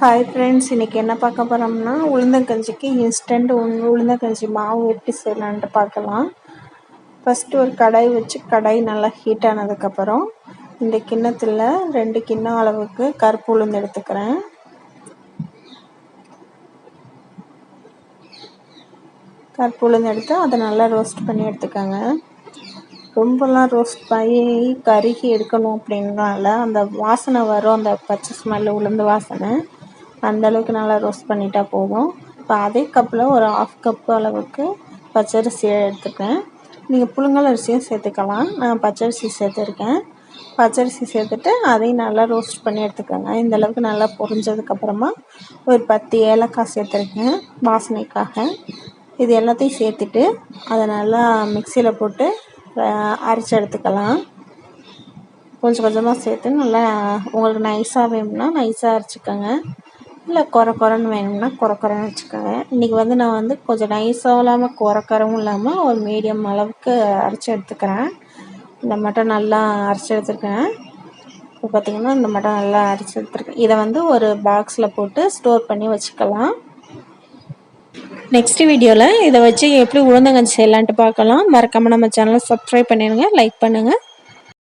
Hi friends இன்றைக்கி என்ன பார்க்க போகிறோம்னா உளுந்தங்கஞ்சிக்கு இன்ஸ்டன்ட் உளுந்தங்கஞ்சி மாவு எப்படி செய்யலான்ட்டு பார்க்கலாம். ஃபஸ்ட்டு ஒரு கடாய் வச்சு கடாய் நல்லா ஹீட் ஆனதுக்கப்புறம் இந்த கிண்ணத்தில் ரெண்டு கிண்ணம் அளவுக்கு கருப்பு உளுந்து எடுத்துக்கிறேன். கருப்பு உளுந்து எடுத்து அதை நல்லா ரோஸ்ட் பண்ணி எடுத்துக்கோங்க. ரொம்பலாம் ரோஸ்ட் பண்ணி கருகி எடுக்கணும் அப்படின்னால அந்த வாசனை வரும் அந்த பச்சை ஸ்மெல்லு உளுந்து வாசனை. அந்தளவுக்கு நல்லா ரோஸ்ட் பண்ணிட்டா போதும். இப்போ அதே கப்பில் ஒரு ஆஃப் கப்பு அளவுக்கு பச்சரிசி எடுத்துப்பேன். நீங்கள் புழுங்கல் அரிசியும் சேர்த்துக்கலாம். நான் பச்சரிசி சேர்த்துருக்கேன். பச்சரிசி சேர்த்துட்டு அதையும் நல்லா ரோஸ்ட் பண்ணி எடுத்துக்கோங்க. இந்த அளவுக்கு நல்லா பொரிஞ்சதுக்கப்புறமா ஒரு பத்து ஏலக்காய் சேர்த்துருக்கேன் வாசனைக்காக. இது எல்லாத்தையும் சேர்த்துட்டு அதை நல்லா மிக்சியில் போட்டு அரைச்சி எடுத்துக்கலாம். கொஞ்சம் கொஞ்சமாக சேர்த்து நல்லா உங்களுக்கு நைஸாக வேணும்னா நைஸாக அரைச்சிக்கோங்க. இல்லை குறை குறைன்னு வேணும்னா குறை குறைன்னு வச்சுக்கோங்க. இன்றைக்கி வந்து நான் வந்து கொஞ்சம் நைஸாகவும் இல்லாமல் குறை குறவும் இல்லாமல் ஒரு மீடியம் அளவுக்கு அரைச்சி எடுத்துக்கிறேன். இந்த மட்டும் நல்லா அரைச்சி எடுத்துருக்கேன். இப்போ பார்த்திங்கன்னா இந்த மட்டும் நல்லா அரைச்சி எடுத்துருக்கேன். இதை வந்து ஒரு பாக்ஸில் போட்டு ஸ்டோர் பண்ணி வச்சுக்கலாம். நெக்ஸ்ட் வீடியோவில் இதை வச்சு எப்படி உளுந்தங்கஞ்சி செய்யலான்ட்டு பார்க்கலாம். மறக்காமல் நம்ம சேனலை சப்ஸ்கிரைப் பண்ணிடுங்க லைக் பண்ணுங்கள்